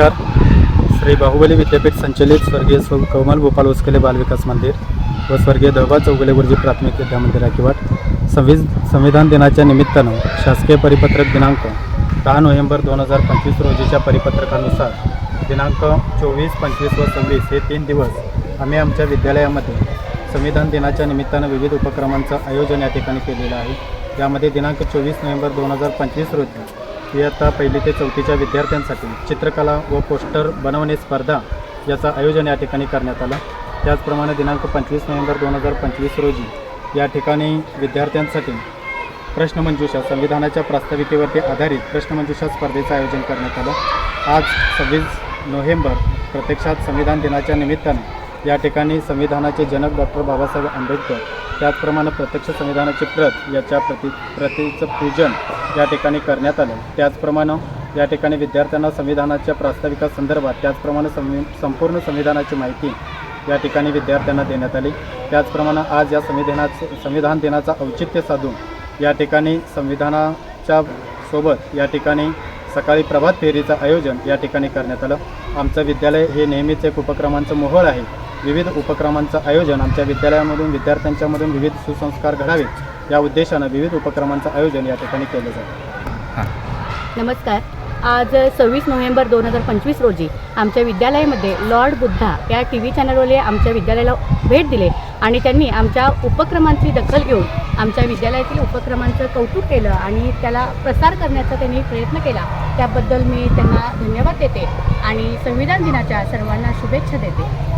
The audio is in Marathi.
नमस्कार. श्री बाहुबली विद्यापीठ संचलित स्वर्गीय स्व कौमल गोपाल उसकले बालविकास मंदिर व स्वर्गीय धोबा चौगुले गुरुजी प्राथमिक विद्या मंदिर राखीवाट संवि संविधान दिनाच्या निमित्तानं शासकीय परिपत्रक दिनांक दहा नोव्हेंबर दोन हजार पंचवीस रोजीच्या परिपत्रकानुसार दिनांक चोवीस पंचवीस व सव्वीस हे तीन दिवस आम्ही आमच्या विद्यालयामध्ये संविधान दिनाच्या निमित्तानं विविध उपक्रमांचं आयोजन या ठिकाणी केलेलं आहे. यामध्ये दिनांक चोवीस नोव्हेंबर दोन हजार पंचवीस रोजी इयत्ता पहिली ते चौथीच्या विद्यार्थ्यांसाठी चित्रकला व पोस्टर बनवणे स्पर्धा याचं आयोजन या ठिकाणी करण्यात आलं. त्याचप्रमाणे दिनांक पंचवीस नोव्हेंबर दोन हजार पंचवीस रोजी या ठिकाणी विद्यार्थ्यांसाठी प्रश्नमंजुषा संविधानाच्या प्रास्ताविकेवरती आधारित प्रश्नमंजुषा स्पर्धेचं आयोजन करण्यात आलं. आज सव्वीस नोव्हेंबर प्रत्यक्षात संविधान दिनाच्या निमित्ताने या ठिकाणी संविधानाचे जनक डॉक्टर बाबासाहेब आंबेडकर त्याचप्रमाणे प्रत्यक्ष संविधानाची प्रत याच्या प्रति प्रतीचं पूजन या ठिकाणी करण्यात आलं. त्याचप्रमाणे या ठिकाणी विद्यार्थ्यांना संविधानाच्या प्रास्ताविकासंदर्भात त्याचप्रमाणे संवि संपूर्ण संविधानाची माहिती या ठिकाणी विद्यार्थ्यांना देण्यात आली. त्याचप्रमाणे आज या संविधानाचं संविधान दिनाचा औचित्य साधून या ठिकाणी संविधानाच्या सोबत या ठिकाणी सकाळी प्रभात फेरीचं आयोजन या ठिकाणी करण्यात आलं. आमचं विद्यालय हे नेहमीच एक उपक्रमांचं मोहळ आहे. विविध उपक्रमांचं आयोजन आमच्या विद्यालयामधून विद्यार्थ्यांच्यामधून विविध सुसंस्कार घडावेत या उद्देशानं विविध उपक्रमांचं आयोजन या ठिकाणी केलं जातं. नमस्कार. आज सव्वीस नोव्हेंबर दोन हजार पंचवीस रोजी आमच्या विद्यालयामध्ये लॉर्ड बुद्धा या टी व्ही चॅनलवाले आमच्या विद्यालयाला भेट दिले आणि त्यांनी आमच्या उपक्रमांची दखल घेऊन आमच्या विद्यालयातील उपक्रमांचं कौतुक केलं आणि त्याला प्रसार करण्याचा त्यांनी प्रयत्न केला. त्याबद्दल मी त्यांना धन्यवाद देते आणि संविधान दिनाच्या सर्वांना शुभेच्छा देते.